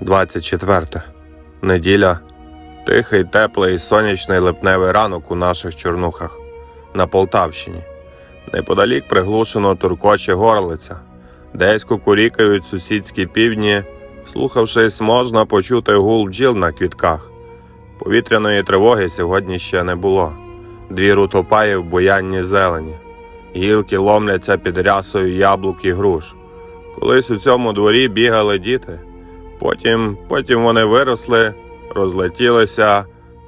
24. Неділя. Тихий, теплий сонячний липневий ранок у наших чорнухах на Полтавщині. Неподалік приглушено туркоче горлиця. Десь кукурікають сусідські півдні. Слухавшись, можна почути гул бджіл на квітках. Повітряної тривоги сьогодні ще не було. Двір утопає в буянні зелені. Гілки ломляться під рясою яблук і груш. Колись у цьому дворі бігали діти. Потім, потім вони виросли, розлетілися,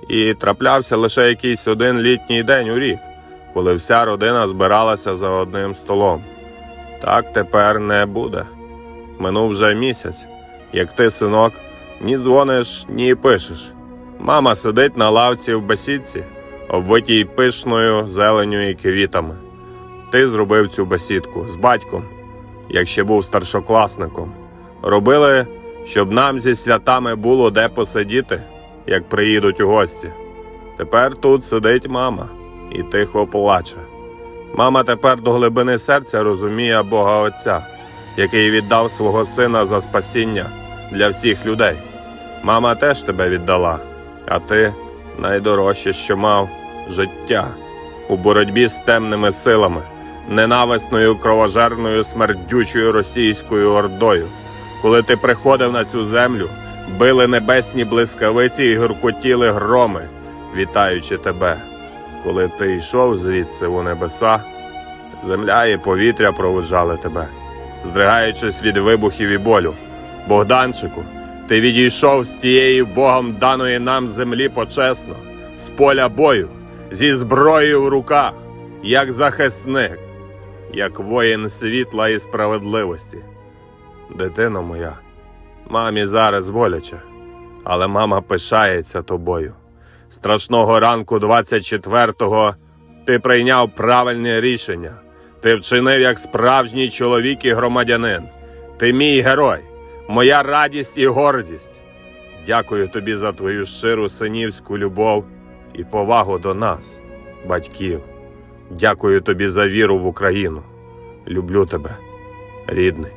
і траплявся лише якийсь один літній день у рік, коли вся родина збиралася за одним столом. Так тепер не буде. Минув вже місяць, як ти, синок, ні дзвониш, ні пишеш. Мама сидить на лавці в бесідці, обвитій пишною зеленю і квітами. Ти зробив цю бесідку з батьком, як ще був старшокласником. Робили, щоб нам зі святами було де посидіти, як приїдуть у гості. Тепер тут сидить мама і тихо плаче. Мама тепер до глибини серця розуміє Бога Отця, який віддав свого сина за спасіння для всіх людей. Мама теж тебе віддала, а ти найдорожче, що мав життя у боротьбі з темними силами, ненависною кровожерною смердючою російською ордою. Коли ти приходив на цю землю, били небесні блискавиці і гуркотіли громи, вітаючи тебе. Коли ти йшов звідси у небеса, земля і повітря провожали тебе, здригаючись від вибухів і болю. Богданчику, ти відійшов з тієї Богом даної нам землі почесно, з поля бою, зі зброєю в руках, як захисник, як воїн світла і справедливості. Дитино моя, мамі зараз боляче, але мама пишається тобою. Страшного ранку 24-го ти прийняв правильне рішення. Ти вчинив як справжній чоловік і громадянин. Ти мій герой, моя радість і гордість. Дякую тобі за твою щиру синівську любов і повагу до нас, батьків. Дякую тобі за віру в Україну. Люблю тебе, рідний.